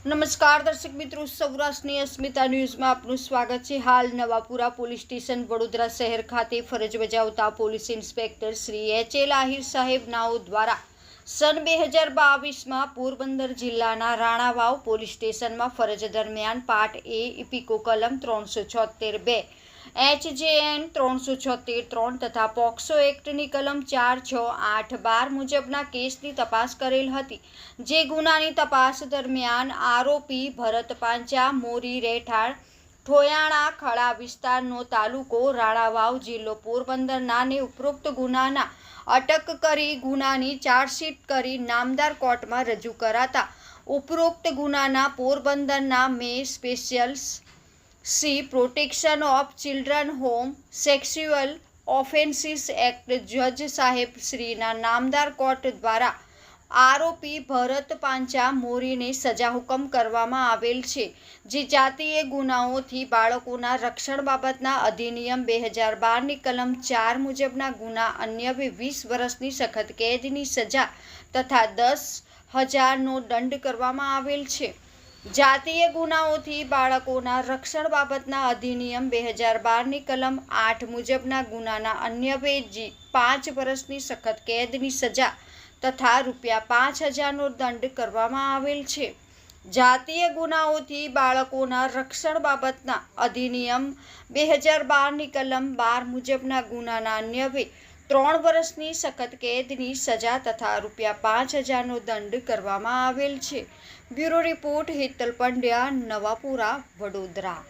નમસ્કાર, દર્શક મિત્રો, સૌરાષ્ટ્રની અસ્મિતા ન્યૂઝમાં આપનું સ્વાગત છે. હાલ નવાપુરા પોલીસ સ્ટેશન વડોદરા શહેર ખાતે ફરજ બજાવતા police inspector Shri H L Ahir સાહેબ નાઓ દ્વારા સન બે હજાર બાવીસમાં પોરબંદર જિલ્લાના રાણાવાવ પોલીસ સ્ટેશનમાં ફરજ દરમિયાન પાર્ટ એ, ઇપિકો કલમ ત્રણસો છોતેર બે એચજેએન ત્રણસો છોતેર, ત્રણ તથા પોક્સો એક્ટની કલમ ચાર, છ, આઠ, બાર મુજબના કેસની તપાસ કરેલ હતી. જે ગુનાની તપાસ દરમિયાન આરોપી ભરત પાંચા, મોરી રેઠાણ ઠોયાણા ખડા વિસ્તારનો તાલુકો રાણાવાવ જિલ્લો પોરબંદરનાને ઉપરોક્ત ગુનાના અટક કરી ગુનાની ચાર્જશીટ કરી નામદાર કોર્ટમાં રજૂ કરાતા. ઉપરોક્ત ગુનાના પોરબંદરના મે specials C protection of children home sexual offences act જજ સાહેબ શ્રીના નામદાર કોર્ટ દ્વારા આરોપી ભરત પાંચા મોરીને સજા હુકમ કરવામાં આવેલ છે, જે જાતીય ગુનાઓથી બાળકોના રક્ષણ બાબતના અધિનિયમ બે હજાર બારની કલમ ચાર મુજબના ગુના અન્ય વીસ વર્ષની સખત કેદની સજા તથા દસ હજારનો દંડ કરવામાં આવેલ છે. જાતીય ગુનાઓથી બાળકોના રક્ષણ બાબતના અધિનિયમ બે હજાર બારની કલમ આઠ મુજબના ગુનાના અન્ય બે પાંચ વર્ષની સખત કેદની સજા તથા રૂપિયા પાંચ હજારનો દંડ કરવામાં આવેલ છે. જાતીય ગુનાઓથી બાળકોના રક્ષણ બાબતના અધિનિયમ બે હજાર બારની કલમ બાર મુજબના ગુનાના અન્ય બે ત્રણ વર્ષની સખત કેદની સજા તથા રૂપિયા પાંચ હજારનો દંડ કરવામાં આવેલ છે. Bureau report Hetal Pandya, Navapura, Vadodara.